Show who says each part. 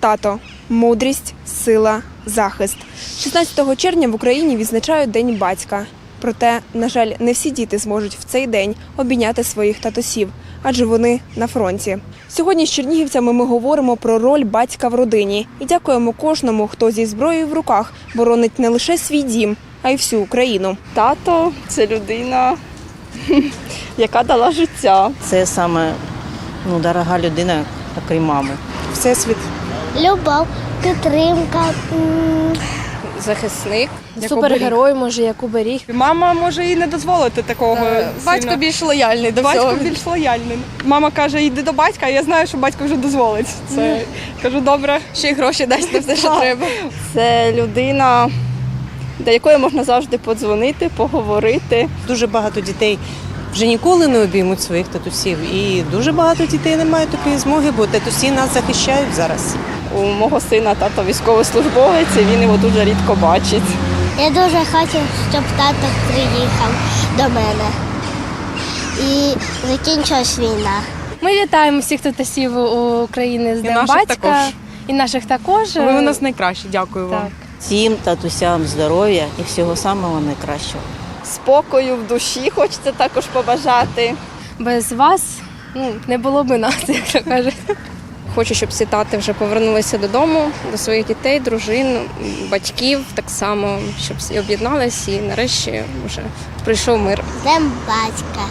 Speaker 1: Тато мудрість, сила, захист. 16 червня в Україні відзначають День батька. Проте, на жаль, не всі діти зможуть в цей день обійняти своїх татусів, адже вони на фронті. Сьогодні з чернігівцями ми говоримо про роль батька в родині і дякуємо кожному, хто зі зброєю в руках боронить не лише свій дім, а й всю Україну.
Speaker 2: Тато це людина, яка дала життя.
Speaker 3: Це саме ну, дорога людина, такої мами.
Speaker 1: Всесвіт
Speaker 4: Любов, підтримка,
Speaker 2: Захисник.
Speaker 5: Супергерой, може, як уберіг.
Speaker 6: Мама може і не дозволити такого.
Speaker 5: Батько
Speaker 6: сильно.
Speaker 5: більш лояльний до
Speaker 6: батько
Speaker 5: всього.
Speaker 6: більш лояльний. Мама каже, йди до батька, а я знаю, що батько вже дозволить. Це кажу, добре.
Speaker 5: Ще й гроші дасть на все, що треба.
Speaker 2: Це людина, до якої можна завжди подзвонити, поговорити.
Speaker 7: Дуже багато дітей вже ніколи не обіймуть своїх татусів. І дуже багато дітей не мають такої змоги, бо татусі нас захищають зараз.
Speaker 2: У мого сина тато військовослужбовець, і він його дуже рідко бачить.
Speaker 4: я дуже хочу, щоб тато приїхав до мене. І закінчилась війна.
Speaker 5: Ми вітаємо всіх татусів України з Днем
Speaker 6: наших
Speaker 5: батька.
Speaker 6: також.
Speaker 5: І наших також.
Speaker 6: Ви у нас найкращі. Дякую вам.
Speaker 5: Так.
Speaker 3: Всім татусям здоров'я і всього самого найкращого.
Speaker 2: Спокою в душі хочеться також побажати.
Speaker 5: Без вас ну, не було би нас, як то кажуть.
Speaker 8: Хочу, щоб всі тати вже повернулися додому, до своїх дітей, дружин, батьків так само, щоб всі об'єднались і нарешті вже прийшов мир.
Speaker 4: З Днем батька.